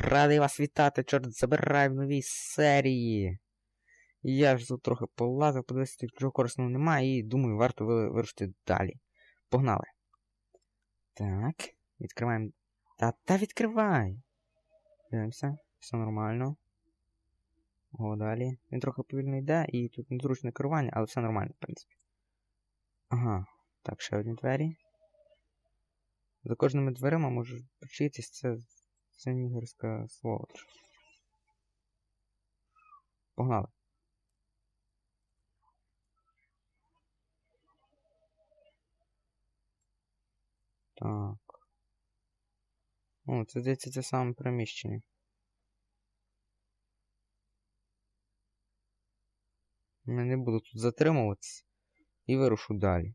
Радий вас вітати, чорт забирай в новій серії. Я ж тут трохи полазив, подивився, нічого корисного немає, і думаю, варто вирушити далі. Погнали. Так, відкриваємо. Та та відкривай. Дивимося, все нормально. О, далі. Він трохи повільно йде, і тут незручне керування, але все нормально, в принципі. Ага. Так, ще одні двері. За кожними дверима може причитись це, це нігерська сволоч. Погнали. Так. О, це здається це саме приміщення. Я не буду тут затримуватись і вирушу далі.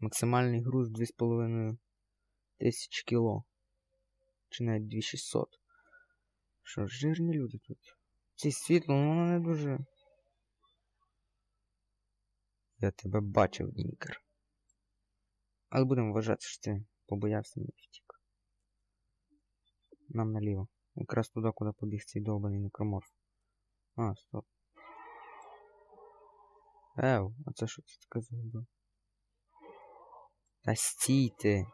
Максимальний груз 2,5 тисяч кіло. Чи навіть 2600. Що, ж, жирні люди тут. Це світло, ну воно не дуже. Я тебе бачив, Нікер. Але будемо вважати, що ти побоявся не втік. Нам наліво. Якраз туди, куди побіг цей довбаний некроморф. А, стоп. Ев, а це що це таке зробив? Та стійте.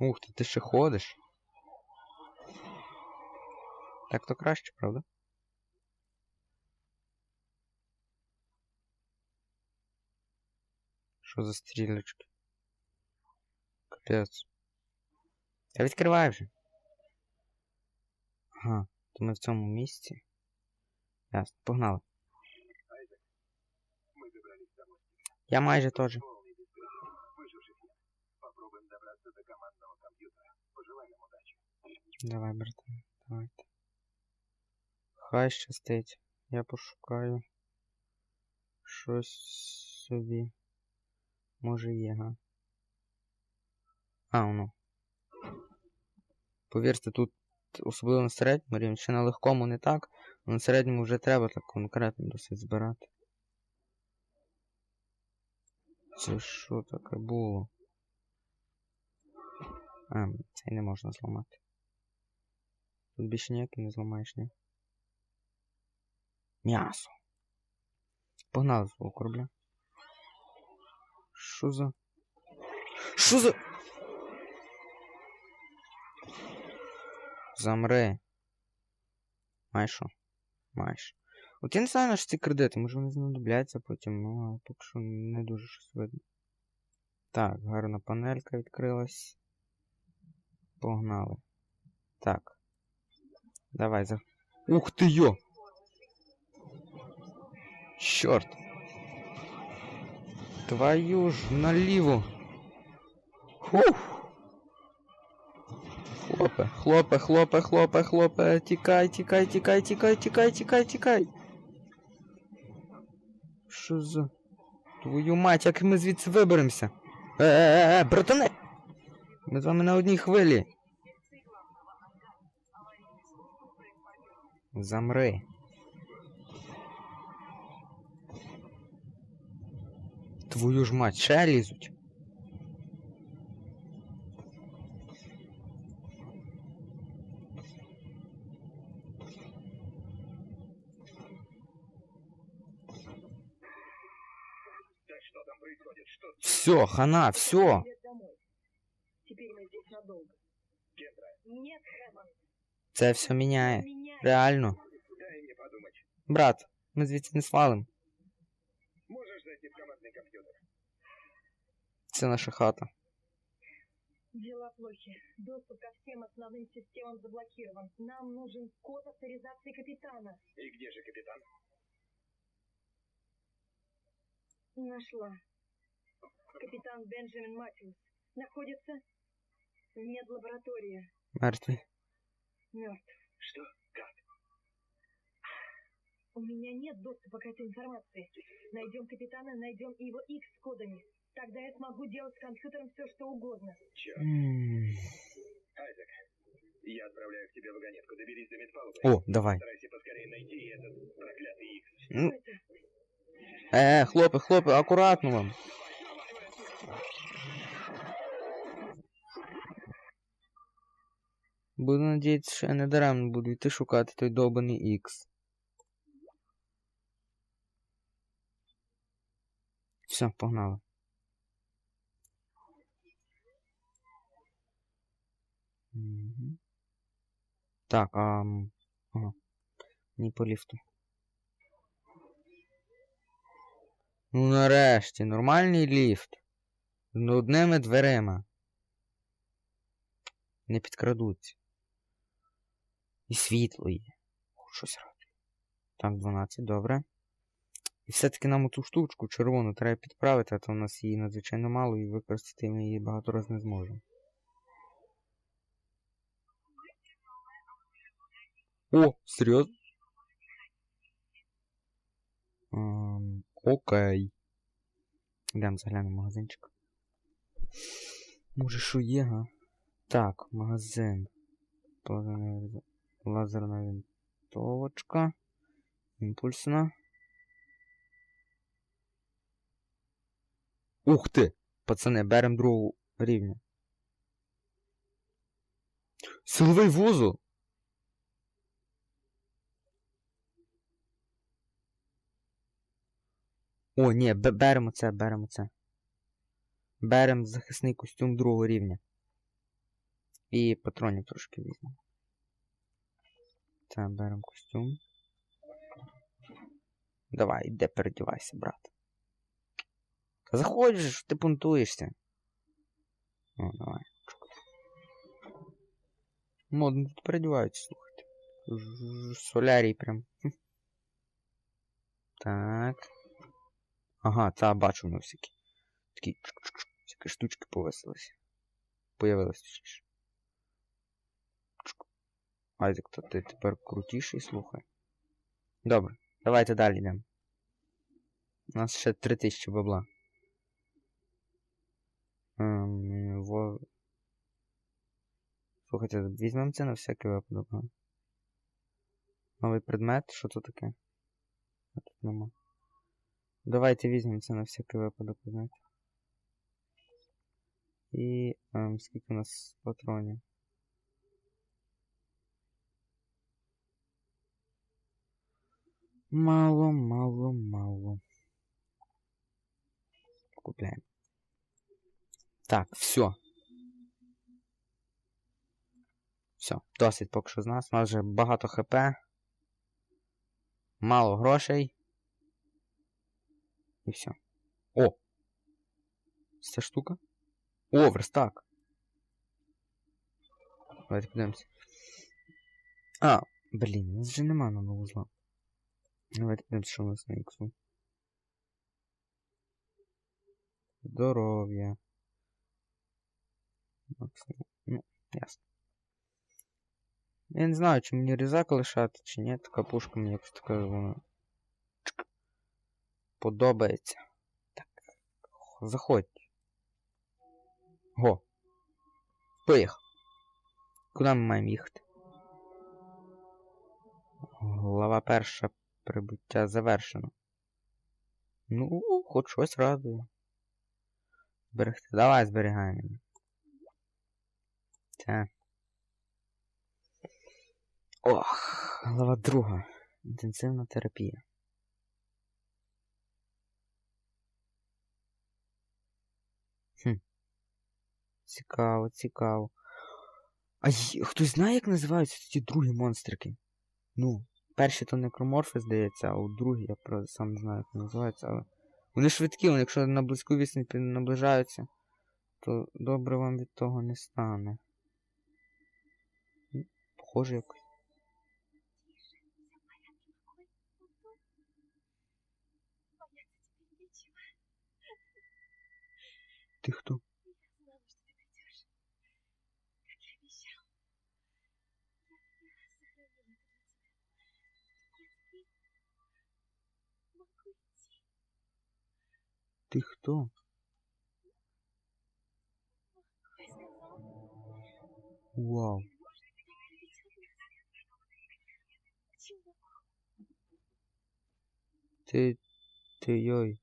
Ух ти, ти ще ходиш? Так то краще, правда? Що за стрілочки? Капець. Та відкривай вже. Ага, то ми в цьому місці. Ясно, погнали. Я майже теж. Давай, братан, давайте. Хай щастить. Я пошукаю. Щось собі. Може є, га? А, воно. Повірте, тут особливо на середньому рівні, ще на легкому не так, але на середньому вже треба так конкретно досить збирати. Це що таке було? А, цей не можна зламати. Тут більше ніякий не зламаєш, ні? М'ясо. Погнали з свого корабля. Що за. Що за. Замри. Маєш що? Маєш. От я не знаю, на що ці кредити, може вони знадобляться потім, ну а поки що не дуже щось видно. Так, гарна панелька відкрилась. Погнали. Так. Давай за. Ух ти йо! Чорт! Твою ж наліво! Хух! Хлопе, хлопе, хлопе, хлопе, хлопе, тікай, тікай, тікай, тікай, тікай, тікай, тікай. Що за. Твою мать, як ми звідси виберемося? Е-е-е, братане! Ми з вами на одній хвилі. Замри. Твою ж мать, ще лізуть. Да что там происходит? Что Все, хана, все. Привет домой. Теперь мы здесь надолго. Кендра? Нет, Хэма, Це все міняє. Реально. Дай мне подумать. Брат, ми звідси не свалим. Можешь зайти в командный компьютер? Це наша хата. Дела плохи. Доступ ко всем основным системам заблокирован. Нам нужен код авторизации капитана. И где же капитан? Нашла. Капитан Бенджамин Матthews. Находится в медлаборатории. Мертві. Мертв. Что? У меня нет доступа к этой информации. Найдем капитана, найдем и его X с кодами. Тогда я смогу делать с компьютером все, что угодно. Черт. Айзек, я отправляю к тебе вагонетку. Доберись до медпалубы. О, давай. Старайся поскорее найти этот проклятый Икс. Ну, Что это? Е, хлопи, хлопи, акуратно вам. Буду надіятися, що я не даремно буду йти шукати той довбаний Ікс. Все, погнали. Так, а... Ага. Ні по ліфту. Ну нарешті, нормальний ліфт. З одними дверима. Не підкрадуться. І світло є. Щось радує. Так, 12, добре. І все-таки нам ту штучку червону треба підправити, а то в нас її надзвичайно мало і використати ми її багато разів не зможемо. О, серйозно? Ем, окей. Йдемо заглянемо магазинчик. Може, що є, га? Так, магазин. Лазерна винтовочка. Імпульсна. Ух ти! Пацани, берем другого рівня. Силовий вузол! О, ні, беремо це, беремо це. Беремо захисний костюм другого рівня. І патронів трошки візьмемо. Це беремо костюм. Давай, іде передівайся, брат. Же, ти пунктуєшся. О, давай. Модно тут передіваються, слухайте. Солярій прям. Так. Ага, та бачу нього всякі. Такі всякі штучки повесилися. Появилось точніше. Айзек, то ти тепер крутіший, слухай. Добре, давайте далі йдемо. У нас ще 3000 бабла. Ем, во... Слухайте, візьмемо це на всякий випадок. а? Новий предмет, що тут таке? Тут нема. Давайте візьмемо це на всякий випадок, ви знаєте. І ем, скільки у нас патронів? Мало, мало, мало. Купляємо. Так, все. Все, досить поки що з нас. У нас вже багато хп. Мало грошей. І все. О! Ця штука? О, верстак. Давайте подивимося. А, блін, у нас вже нема нову зла. Давайте подивимося, що у нас на іксу. Здоров'я. Ну, ясно. Я не знаю, чи мені різак лишати, чи ні. Така пушка мені якось така вона. Подобається. Так. Заходь. Го. Поїхав. Куди ми маємо їхати? Глава перша прибуття завершено. Ну, хоч щось радує. Зберегти. Давай зберігаємо. Це. Ох, глава друга. Інтенсивна терапія. Хм. Цікаво, цікаво. А й- хтось знає, як називаються ті другі монстрики? Ну, перші то некроморфи, здається, а у другі я правда сам не знаю, як називаються, але. Вони швидкі, вони якщо на близьку відстань пі- наближаються, то добре вам від того не стане. похожее Ты кто? Ты кто? Вау. Ти. Ти йой.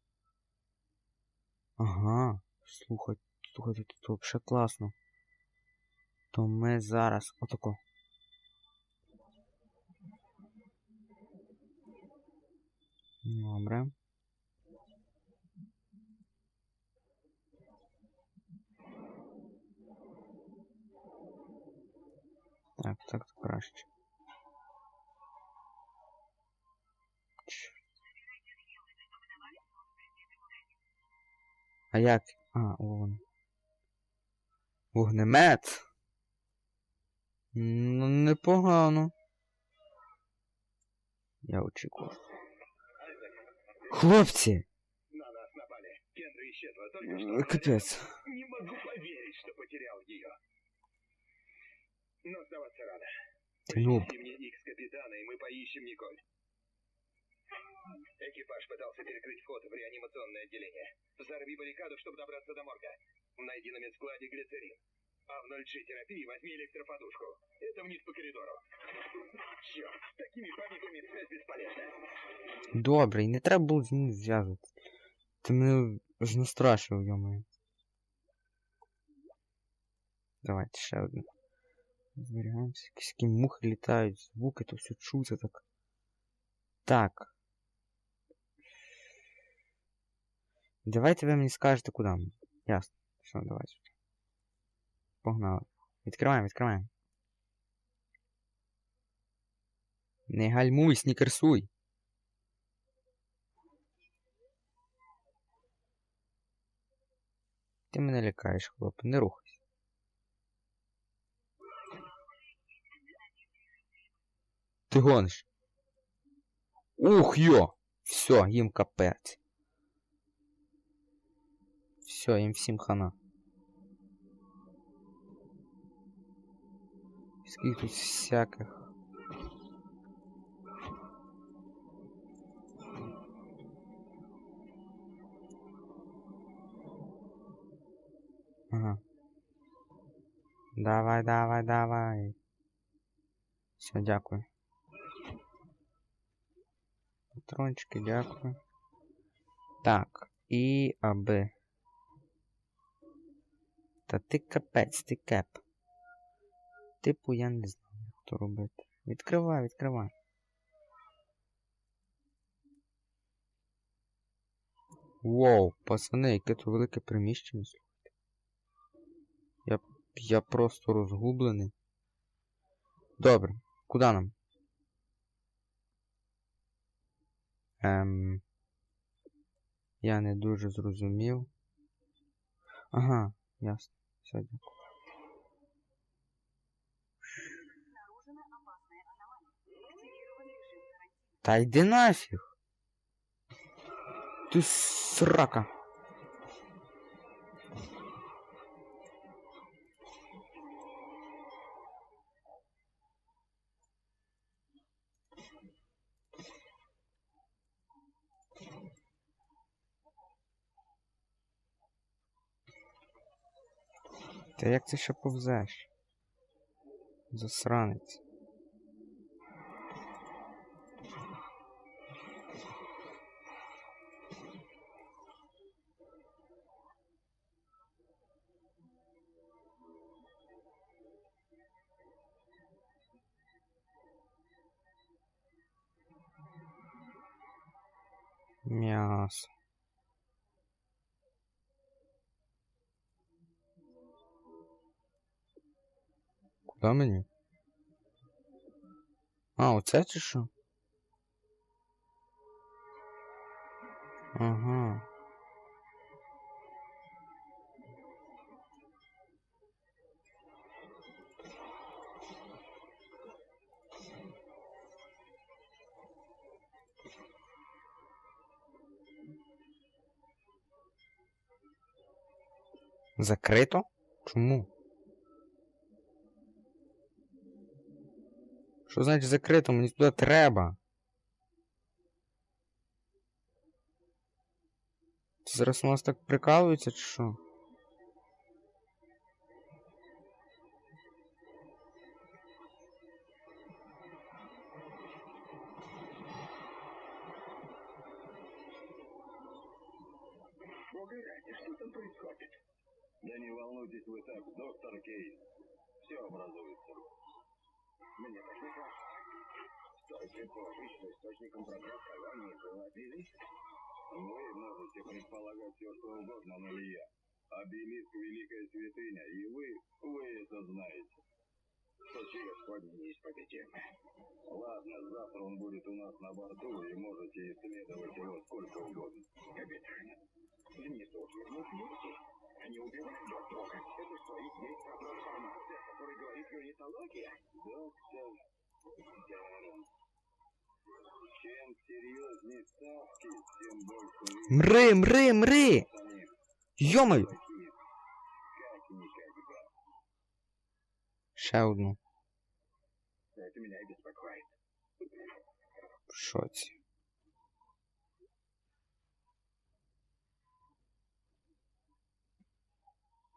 Ага. Слухай, слухайте, тут вообще класно. То ми зараз отако. Добре. Так, так, краще. А як? А, вон. Вогнемет. Ну, непогано. Я очікував. Хлопці! Капець. Не могу поверить, что потерял ее. Но сдаваться рано. Ти нуб. Мне Икс капитана, и мы поищем Николь. Экипаж пытался перекрыть вход в реанимационное отделение. Взорви баррикаду, чтобы добраться до морга. Найди на медскладе глицерин. А в 0G терапии возьми электроподушку. Это вниз по коридору. Черт, с такими паниками связь бесполезна. Добре, і не треба було з ним зв'язуватися. Ти мене ж настрашив, йомаю. Давайте ще одне. Зберігаємося. Якісь такі мухи літають, звуки, то все чути так. Так. Давайте ви мені скажете, куди ми. Ясно. Все, давай сюди. Погнали. Відкриваємо, відкриваємо. Не гальмуй, снікерсуй. Ти мене лякаєш, хлоп, не рухайся. Ти гониш. Ух, йо! Все, їм капець. Все, їм всім хана. Скільки тут всяких. Ага. Давай, давай, давай. Все, дякую. Патрончики, дякую. Так, і аби. Та ти капець, ти кеп. Типу, я не знаю, як то робити. Відкривай, відкривай. Воу, пацани, яке то велике приміщення. Я, я просто розгублений. Добре, куди нам? Ем. Я не дуже зрозумів. Ага, ясно. Все, дякую. Обнаружена опасная аномалия. Активирован режим карантина. Та йди нафіг. Ти срака. Та як ти ще повзеш? Засранець. Куда мені? А, оце чи що? Ага. Закрито? Чому? Що значить закрито? Мені туди треба. Зараз у нас так прикалується чи що? Колонии был обелиск. Вы можете предполагать все, что угодно, но не я. Обелиск — великая святыня, и вы, вы это знаете. Случай Господень не исповедимы. Ладно, завтра он будет у нас на борту, и можете исследовать его сколько угодно. Капитан, внизу живут люди. Они убивают друг друга. Это что, и есть та трансформация, о которой говорит? Доктор Даррен. Чем Мри, мри, мри! Йомаю! Ще одну. В шоці.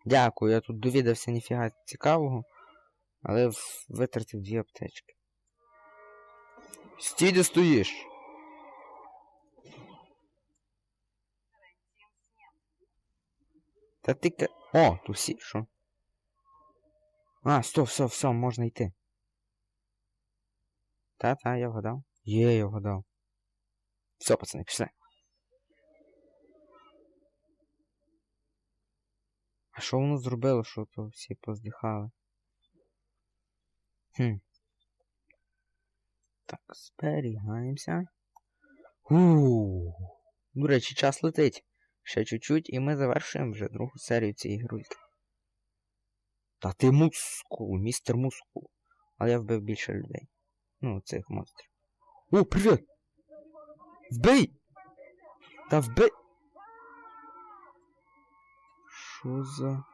Дякую, я тут довідався ніфіга цікавого, але витратив дві аптечки. Стій, де стоїш. Та ти ка. О, тут всі, що? А, стоп, все, все, можна йти. Та-та, я вгадав. Є, я вгадав. Все, пацани, пішли. А що воно зробило, що то всі поздихали? Хм. Так, зберігаємося. Ууу. До речі, час летить. Ще чуть-чуть, і ми завершуємо вже другу серію цієї грульки. Та ти мускул, містер мускул. Але я вбив більше людей. Ну, цих монстрів. О, привіт! Вбий! Та вбий! Що за...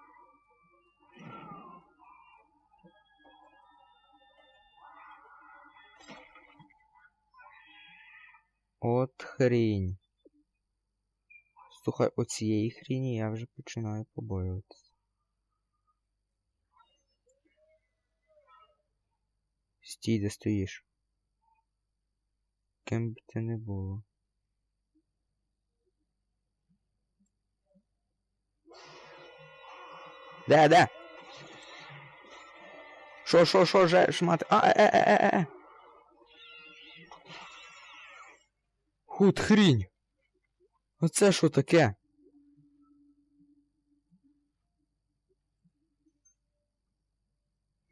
От хрінь. Слухай, оцієї хріні я вже починаю побоюватися. Стій, де стоїш. Ким б ти не було. Де, де? Шо, шо, шо, же, шмати? А, е, е, е, е, Худ хрінь. Оце що таке?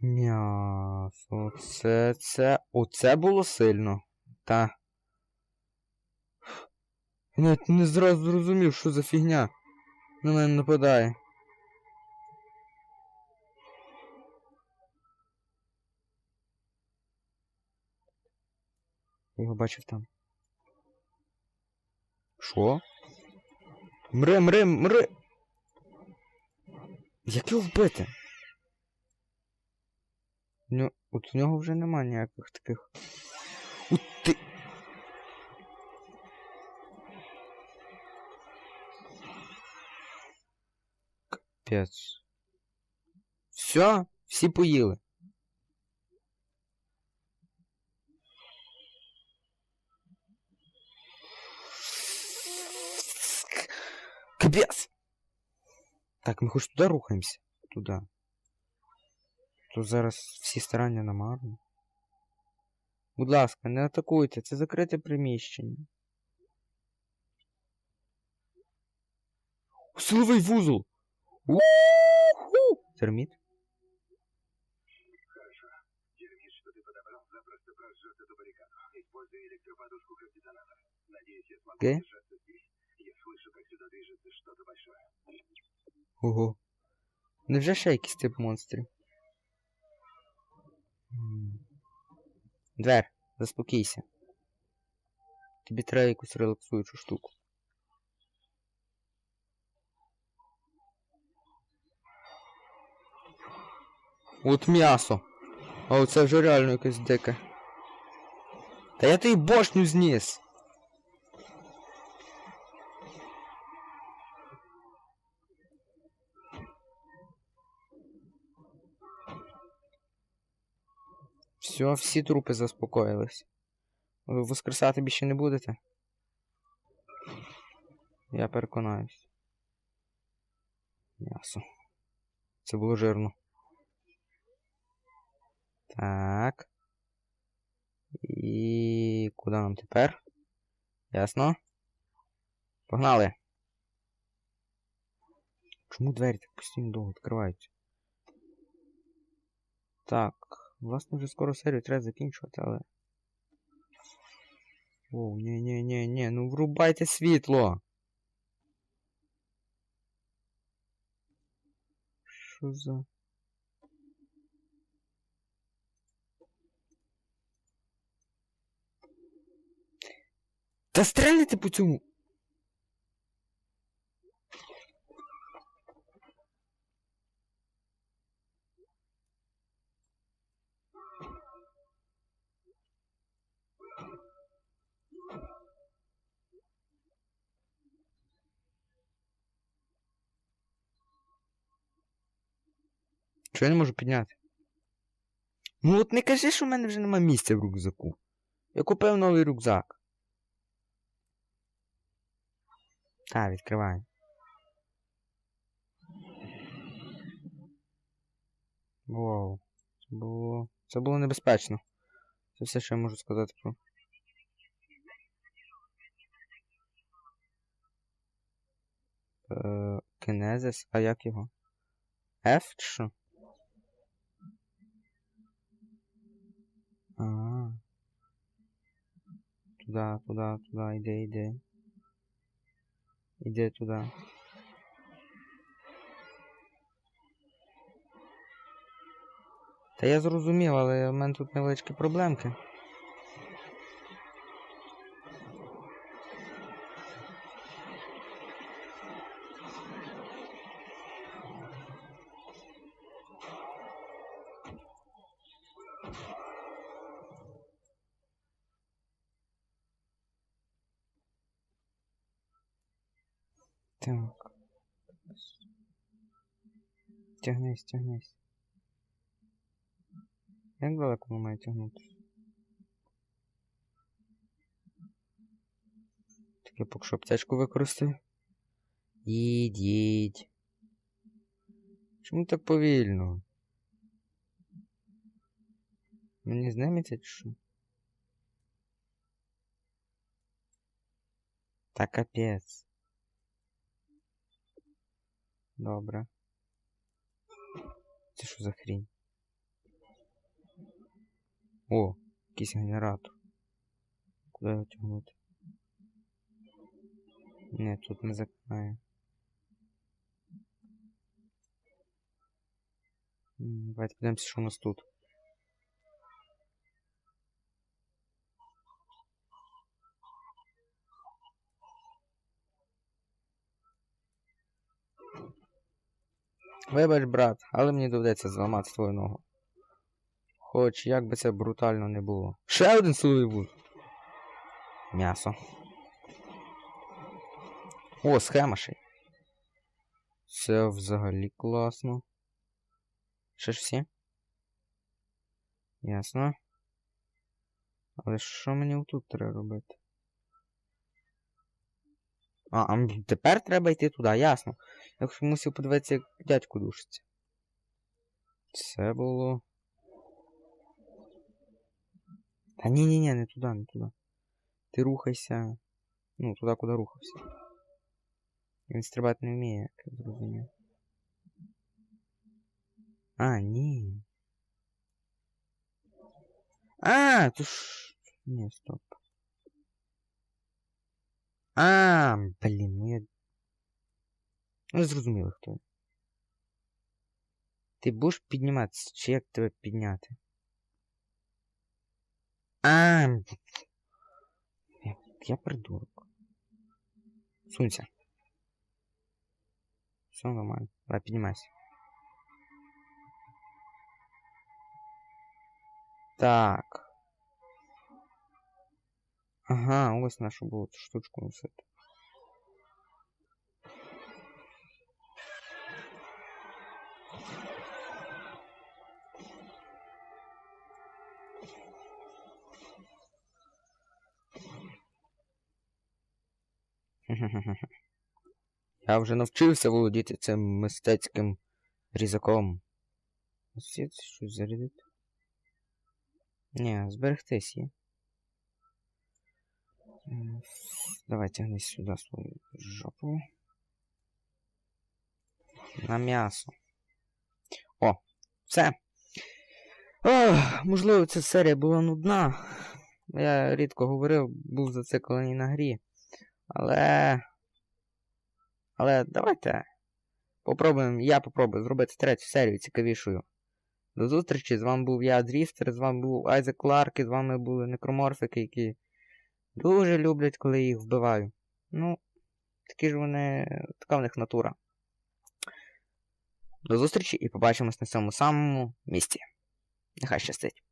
М'ясо. Це, це. Оце було сильно. Та. Я навіть не зразу зрозумів, що за фігня на мене нападає. Я його бачив там. Що? Мри, мри, мри! Як його вбити? В нього- От у нього вже нема ніяких таких. От ти. Капець. Все, всі поїли. Капец! Так, ми хоч туди рухаємося. Туди. То зараз всі старання намарні. Будь ласка, не атакуйте, це закрите приміщення. Силовий вузол! У-ху! Терміт? Термит, что ты подобрал, запросто прожжется эту баррикаду. Используй электроподушку как детонатор. Надеюсь, я смогу Ге? Сюда движется что-то большое. Ого. Невже ще якийсь тип монстрів? Двер, заспокійся. Тобі треба якусь релаксуючу штуку. От м'ясо. А оце вже реально якесь дике. Та я тобі бошню зніс. Все, всі трупи заспокоїлись. Воскресати більше не будете? Я переконаюсь. М'ясо. Це було жирно. Так. І куди нам тепер? Ясно? Погнали. Чому двері так постійно довго відкриваються? Так, власне, вже скоро серію треба закінчувати, але. О, ні, ні, ні, ні, ну врубайте світло. Що за. Та стрельните по цьому. Чого я не можу підняти? Ну от не кажи, що в мене вже нема місця в рюкзаку. Я купив новий рюкзак. Так, відкривай. Вау. Це було. Це було небезпечно. Це все, що я можу сказати про. Е, Кинезис, а як його? F чи що? А. Туда, туда, туда, йди, йди. Йди туди. Та я зрозумів, але в мене тут невеличкі проблемки. Так. Тягнись. Як далеко воно має тягнутися? Так я поки що аптечку використаю. Їдь, їдь. Чому так повільно? Мені знайметься чи що? Та капець. Добре. Це що за хрінь? О, якийсь генератор. Куди його тягнути? Не, тут не закриває. Давайте подивимося, що у нас тут. Вибач, брат, але мені доведеться зламати твою ногу. Хоч як би це брутально не було. Ще один силовий вуз. М'ясо. О, схема ще. Це взагалі класно. Ще ж всі? Ясно. Але що мені тут треба робити? А, а тепер треба йти туди, ясно. Я ж мусив подивитися, як дядько душиться. Це було. Та ні, ні, ні, не туди, не туди. Ти рухайся. Ну, туди, куди рухався. Він стрибати не вміє, як я зрозумів. А, ні. А, то ж. Ні, стоп. А, блін, ну я. Ну, зрозуміло, хто. Ти будеш підніматися, чи як тебе підняти? А, я придурок. Сунься. Все нормально. Давай, піднімайся. Так. Ага, ось нашу було штучку носити. Я вже навчився володіти цим мистецьким різаком. Ось це щось зарядити. Ні, зберегтись є. Давай тягни сюди свою жопу. На м'ясо. О, все. Ох, можливо, ця серія була нудна. Я рідко говорив, був зациклений на грі. Але. Але давайте. Попробуємо, я попробую зробити третю серію цікавішою. До зустрічі! З вами був я, Дріфтер, з вами був Айзек Кларк, і з вами були некроморфики, які дуже люблять, коли їх вбиваю. Ну, такі ж вони. така в них натура. До зустрічі і побачимось на цьому самому місці. Нехай щастить.